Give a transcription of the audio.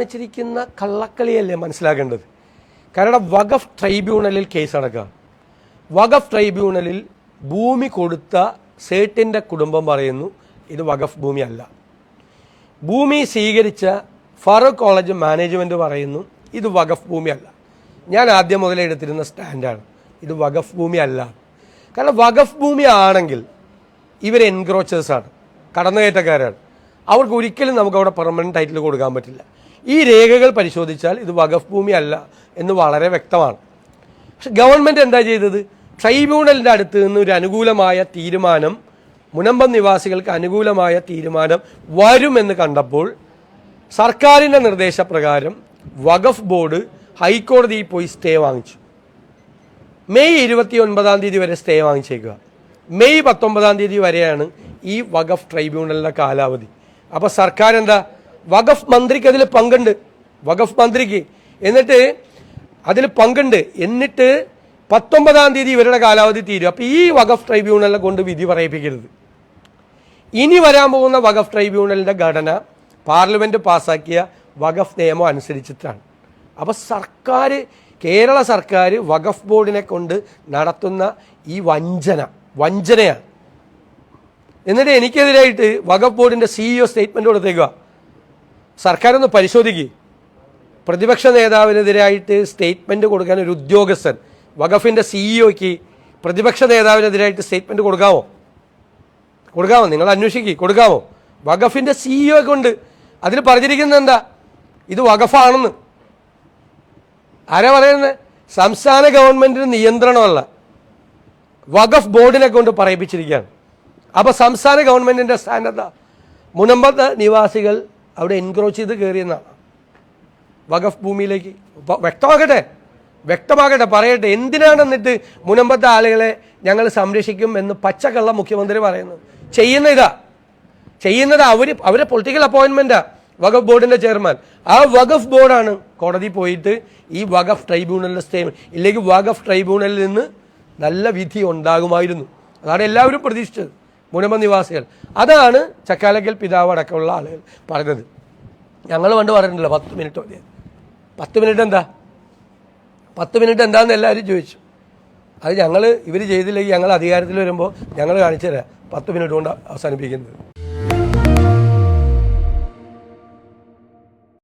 വെച്ചിരിക്കുന്ന കള്ളക്കളിയല്ലേ മനസ്സിലാക്കേണ്ടത്? കാരണം വഖഫ് ട്രൈബ്യൂണലിൽ കേസ് നടക്കുക. വഖഫ് ട്രൈബ്യൂണലിൽ ഭൂമി കൊടുത്ത സേട്ടിന്റെ കുടുംബം പറയുന്നു ഇത് വഖഫ് ഭൂമി അല്ല. ഭൂമി സ്വീകരിച്ച ഫറൂഖ് കോളേജ് മാനേജ്മെന്റ് പറയുന്നു ഇത് വഖഫ് ഭൂമി അല്ല. ഞാൻ ആദ്യം മുതലേ എടുത്തിരുന്ന സ്റ്റാൻഡാണ് ഇത് വഖഫ് ഭൂമി അല്ല. കാരണം വഖഫ് ഭൂമി ആണെങ്കിൽ ഇവർ എൻക്രോച്ചേഴ്സാണ് കടന്നുകയറ്റക്കാരാണ്. അവർക്ക് ഒരിക്കലും നമുക്ക് അവിടെ പെർമനന്റ് ടൈറ്റിൽ കൊടുക്കാൻ പറ്റില്ല. ഈ രേഖകൾ പരിശോധിച്ചാൽ ഇത് വഖഫ് ഭൂമി അല്ല എന്ന് വളരെ വ്യക്തമാണ്. പക്ഷെ ഗവൺമെന്റ് എന്താ ചെയ്തത്? ട്രൈബ്യൂണലിന്റെ അടുത്ത് നിന്ന് ഒരു അനുകൂലമായ തീരുമാനം മുനമ്പം നിവാസികൾക്ക് അനുകൂലമായ തീരുമാനം വരുമെന്ന് കണ്ടപ്പോൾ സർക്കാരിന്റെ നിർദ്ദേശപ്രകാരം വഖഫ് ബോർഡ് ഹൈക്കോടതിയിൽ പോയി സ്റ്റേ വാങ്ങിച്ചു. മെയ് ഇരുപത്തി ഒൻപതാം തീയതി വരെ സ്റ്റേ വാങ്ങിച്ചേക്കുക. മെയ് പത്തൊമ്പതാം തീയതി വരെയാണ് ഈ വഖഫ് ട്രൈബ്യൂണലിന്റെ കാലാവധി. അപ്പോൾ സർക്കാർ എന്താ വഖഫ് മന്ത്രിക്ക് അതിൽ പങ്കുണ്ട്. വഖഫ് മന്ത്രിക്ക്. എന്നിട്ട് അതിൽ പങ്കുണ്ട്. എന്നിട്ട് പത്തൊമ്പതാം തീയതി ഇവരുടെ കാലാവധി തീരും. അപ്പോൾ ഈ വഖഫ് ട്രൈബ്യൂണലിനെ കൊണ്ട് വിധി പറയിപ്പിക്കരുത്. ഇനി വരാൻ പോകുന്ന വഖഫ് ട്രൈബ്യൂണലിന്റെ ഘടന പാർലമെന്റ് പാസ്സാക്കിയ വഖഫ് നിയമം അനുസരിച്ചിട്ടാണ്. അപ്പോൾ സർക്കാർ കേരള സർക്കാർ വഖഫ് ബോർഡിനെ കൊണ്ട് നടത്തുന്ന ഈ വഞ്ചന വഞ്ചനയാണ്. എന്നിട്ട് എനിക്കെതിരായിട്ട് വഖഫ് ബോർഡിന്റെ സിഇഒ സ്റ്റേറ്റ്മെന്റ് കൊടുത്തേക്കുക സർക്കാരൊന്ന് പരിശോധിക്കുകയും പ്രതിപക്ഷ നേതാവിനെതിരായിട്ട് സ്റ്റേറ്റ്മെന്റ് കൊടുക്കാൻ ഒരു ഉദ്യോഗസ്ഥൻ വഖഫിന്റെ സിഇഒക്ക് പ്രതിപക്ഷ നേതാവിനെതിരായിട്ട് സ്റ്റേറ്റ്മെന്റ് കൊടുക്കാമോ കൊടുക്കാമോ നിങ്ങൾ അന്വേഷിക്കുക കൊടുക്കാമോ വഖഫിന്റെ സിഇഒ ഒക്കെ ഉണ്ട് അതിൽ പറഞ്ഞിരിക്കുന്നത് എന്താ? ഇത് വഖഫാണെന്ന്. ആരാ പറയുന്നത്? സംസ്ഥാന ഗവൺമെന്റിന് നിയന്ത്രണമല്ല. വഖഫ് ബോർഡിനെ കൊണ്ട് പറയിപ്പിച്ചിരിക്കുകയാണ്. അപ്പോൾ സംസ്ഥാന ഗവൺമെന്റിന്റെ സ്ഥാനത്ത് മുനമ്പത്ത് നിവാസികൾ അവിടെ എൻക്രോച്ച് ചെയ്ത് കയറിയെന്നാണ് വഖഫ് ഭൂമിയിലേക്ക് വ്യക്തമാകട്ടെ? വ്യക്തമാകട്ടെ പറയട്ടെ. എന്തിനാണ് എന്നിട്ട് മുനമ്പത്തെ ആളുകളെ ഞങ്ങൾ സംരക്ഷിക്കും എന്ന് പച്ചക്കള്ള മുഖ്യമന്ത്രി പറയുന്നത് ചെയ്യുന്ന ഇതാ. ചെയ്യുന്നത് അവർ അവരെ പൊളിറ്റിക്കൽ അപ്പോയിൻമെന്റാ വഖഫ് ബോർഡിന്റെ ചെയർമാൻ. ആ വഖഫ് ബോർഡാണ് കോടതി പോയിട്ട് ഈ വഖഫ് ട്രൈബ്യൂണലിന്റെ സ്റ്റേ ഇല്ലെങ്കിൽ വഖഫ് ട്രൈബ്യൂണലിൽ നിന്ന് നല്ല വിധി ഉണ്ടാകുമായിരുന്നു. അതാണ് എല്ലാവരും പ്രതീക്ഷിച്ചത്. മുനമ്പ നിവാസികൾ. അതാണ് ചക്കാലക്കൽ പിതാവ് അടക്കമുള്ള ആളുകൾ പറഞ്ഞത് ഞങ്ങൾ പണ്ട് പറഞ്ഞിട്ടില്ല പത്ത് മിനിറ്റ് മതി. പത്ത് മിനിറ്റ് എന്താ? പത്ത് മിനിറ്റ് എന്താണെന്ന് എല്ലാവരും ചോദിച്ചു. അത് ഞങ്ങൾ ഇവർ ചെയ്തില്ലെങ്കിൽ ഞങ്ങൾ അധികാരത്തിൽ വരുമ്പോൾ ഞങ്ങൾ കാണിച്ചു തരാം. പത്ത് മിനിറ്റ് കൊണ്ട് അവസാനിപ്പിക്കുന്നത്.